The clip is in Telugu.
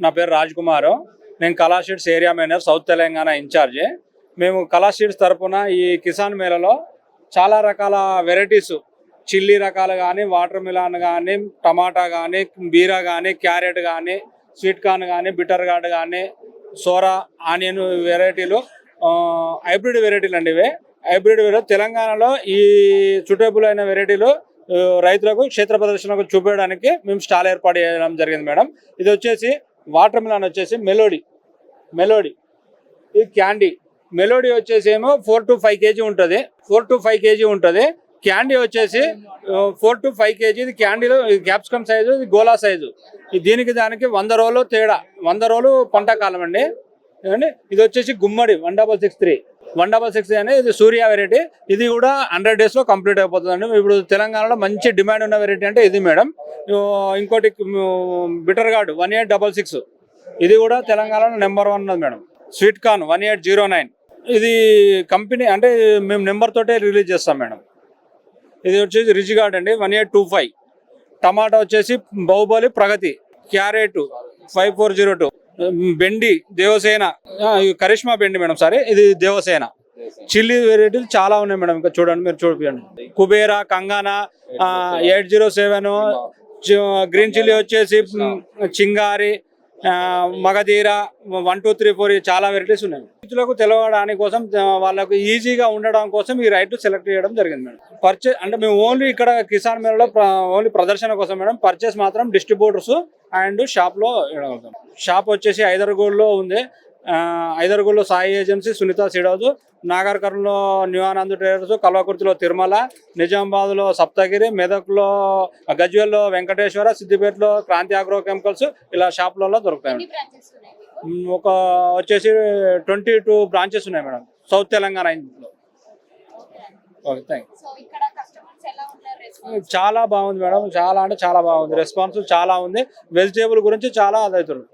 నా పేరు రాజ్ కుమార్ నేను Kalash seeds area manager south Telangana incharge. మేము కళాషీట్స్ తరపున ఈ కిసాన్ మేళలో చాలా రకాల వెరైటీస్ చిల్లీ రకాలు కానీ వాటర్ మిలాన్ కానీ టమాటా కానీ బీరా కానీ క్యారెట్ కానీ స్వీట్ కార్న్ కానీ బిటర్ గార్డ్ కానీ సోరా ఆనియన్ వెరైటీలు హైబ్రిడ్ వెరైటీలు అండి ఇవి. హైబ్రిడ్ వెరైటీ తెలంగాణలో ఈ సుటేబుల్ అయిన వెరైటీలు రైతులకు క్షేత్ర ప్రదర్శనకు చూపించడానికి మేము స్టాల్ ఏర్పాటు చేయడం జరిగింది మేడం. ఇది వచ్చేసి వాటర్ మిలాన్ వచ్చేసి మెలోడీ. మెలోడీ. ఇది క్యాండీ. మెలోడీ వచ్చేసి ఏమో ఫోర్ టు ఫైవ్ కేజీ ఉంటుంది. ఫోర్ టు ఫైవ్ కేజీ ఉంటుంది. క్యాండీ వచ్చేసి ఫోర్ టు ఫైవ్ కేజీ. ఇది క్యాండీలో ఇది క్యాప్సికమ్ సైజు ఇది గోలా సైజు. ఇది దీనికి దానికి వంద రోజులు తేడా. వంద రోజులు పంట కాలం అండి. ఏమండి? ఇది వచ్చేసి గుమ్మడి one double six three. One double six అనేది ఇది సూర్య వెరైటీ ఇది కూడా హండ్రెడ్ డేస్లో కంప్లీట్ అయిపోతుందండి. ఇప్పుడు తెలంగాణలో మంచి డిమాండ్ ఉన్న వెరైటీ అంటే ఇది మేడం. ఇంకోటి bitter gourd one eight double six ఇది కూడా తెలంగాణలో నెంబర్ వన్ ఉన్నది madam. Sweet corn one eight zero nine ఇది కంపెనీ అంటే మేము నెంబర్ తోటే రిలీజ్ చేస్తాం మేడం. ఇది వచ్చేసి రిచ్ గార్డ్ అండి వన్ ఎయిట్ టూ ఫైవ్ టమాటా వచ్చేసి Baahubali Pragathi. Carrot five four zero two బెండి Devasena. Karishma బెండి మేడం సారీ ఇది దేవసేన. చిల్లీ వెరైటీలు చాలా ఉన్నాయి మేడం ఇంకా చూడండి మీరు చూడండి Kubera Kangana eight zero seven green chilli వచ్చేసి Chingari Magadheera one two three four చాలా వెరైటీస్ ఉన్నాయి. రైతులకు తెలవడానికి కోసం వాళ్ళకు ఈజీగా ఉండడం కోసం ఈ రైట్ సెలెక్ట్ చేయడం జరిగింది మేడం. పర్చేస్ అంటే మేము ఓన్లీ ఇక్కడ కిసాన్ మేళలో ఓన్లీ ప్రదర్శన కోసం మేడం. పర్చేస్ మాత్రం డిస్ట్రిబ్యూటర్స్ అండ్ షాప్లో షాప్ వచ్చేసి హైదరాబాద్లో ఉంది. ఆ, ఐదర్గూడలో సాయి ఏజెన్సీ సునీత సీడౌజ్ నాగర్ ఆనంద్ ట్రేడర్స్ కల్వకుర్తిలో తిరుమల నిజామాబాద్లో సప్తగిరి మెదక్లో గజ్వేల్లో వెంకటేశ్వర సిద్దిపేటలో క్రాంతి అగ్రో కెమికల్స్ ఇలా షాపులలో దొరుకుతాయి ఒక వచ్చేసి ట్వంటీ టూ బ్రాంచెస్ ఉన్నాయి మేడం. సౌత్ తెలంగాణ ఇందులో. ఓకే థ్యాంక్ చాలా బాగుంది మేడం. చాలా అంటే చాలా బాగుంది. రెస్పాన్స్ చాలా ఉంది. వెజిటేబుల్ గురించి చాలా అదవుతుంది